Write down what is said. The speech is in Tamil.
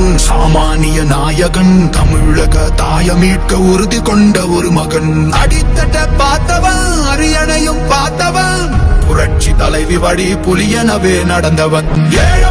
மகன் சாமானிய நாயகன் தமிழக தாய மீட்க உறுதி கொண்ட ஒரு மகன். அடித்தட்ட பார்த்தவன் அரியணையும் பார்த்தவன் புரட்சி தலைவி வழி புலியனவே நடந்தவன். ஏழ